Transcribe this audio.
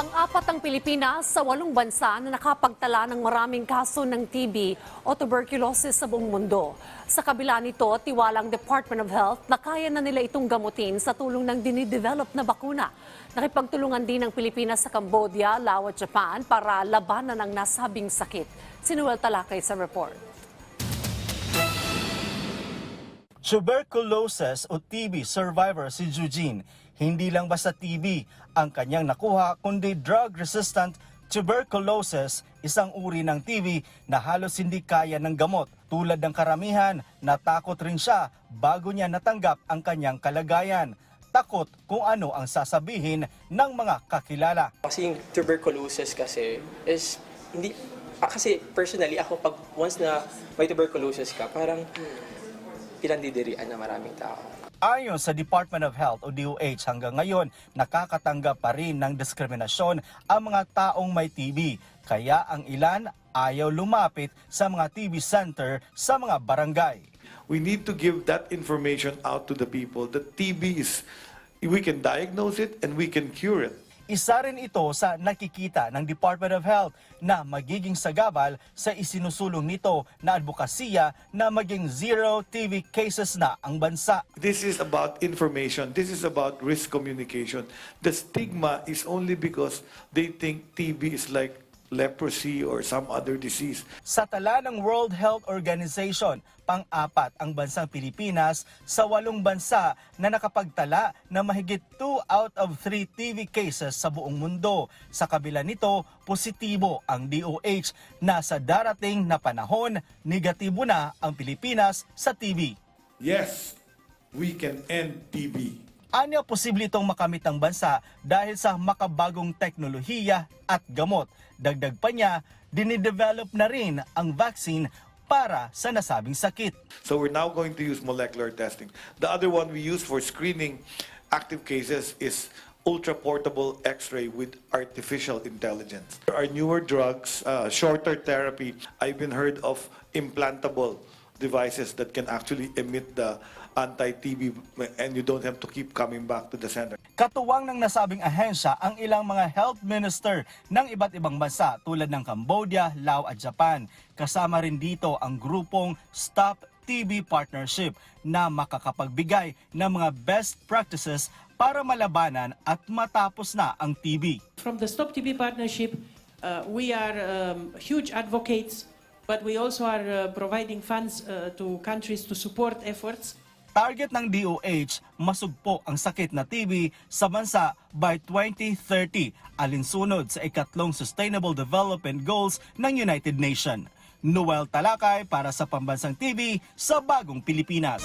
Pang-apat ang Pilipinas sa walong bansa na nakapagtala ng maraming kaso ng TB o tuberculosis sa buong mundo. Sa kabila nito, tiwalang Department of Health na kaya na nila itong gamutin sa tulong ng dinidevelop na bakuna. Nakipagtulungan din ng Pilipinas sa Cambodia, Laos at Japan para labanan ang nasabing sakit. Sinuwel Talakay sa report. Tuberculosis o TB survivor si Eugene. Hindi lang basta TB ang kanyang nakuha kundi drug-resistant tuberculosis, isang uri ng TB na halos hindi kaya ng gamot. Tulad ng karamihan, natakot rin siya bago niya natanggap ang kanyang kalagayan. Takot kung ano ang sasabihin ng mga kakilala. Kasi yung tuberculosis kasi is hindi ah, kasi personally ako pag once na may tuberculosis ka parang pinandidirian na maraming tao. Ayon sa Department of Health o DOH hanggang ngayon, nakakatanggap pa rin ng diskriminasyon ang mga taong may TB. Kaya ang ilan ayaw lumapit sa mga TB center sa mga barangay. We need to give that information out to the people that TB is, we can diagnose it and we can cure it. Isa rin ito sa nakikita ng Department of Health na magiging sagabal sa isinusulong nito na advokasya na maging zero TB cases na ang bansa. This is about information. This is about risk communication. The stigma is only because they think TB is like leprosy or some other disease. Sa tala ng World Health Organization, pang-apat ang bansang Pilipinas sa walong bansa na nakapagtala na mahigit 2 out of 3 TB cases sa buong mundo. Sa kabila nito, positibo ang DOH na sa darating na panahon, negatibo na ang Pilipinas sa TB. Yes, we can end TB. Anya posible itong makamit ang bansa dahil sa makabagong teknolohiya at gamot. Dagdag pa niya, dinidevelop na rin ang vaccine para sa nasabing sakit. So we're now going to use molecular testing. The other one we use for screening active cases is ultra portable x-ray with artificial intelligence. There are newer drugs, uh, shorter therapy. I've been heard of implantable devices that can actually emit the anti-TB and you don't have to keep coming back to the center. Katuwang ng nasabing ahensya ang ilang mga health minister ng iba't ibang bansa tulad ng Cambodia, Laos at Japan. Kasama rin dito ang grupong Stop TB Partnership na makakapagbigay ng mga best practices para malabanan at matapos na ang TB. From the Stop TB Partnership, uh, we are um, huge advocates, but we also are uh, providing funds uh, to countries to support efforts. Target ng DOH, masugpo ang sakit na TB sa bansa by 2030, alinsunod sa ikatlong Sustainable Development Goals ng United Nations. Noel Talakay para sa Pambansang TV sa Bagong Pilipinas.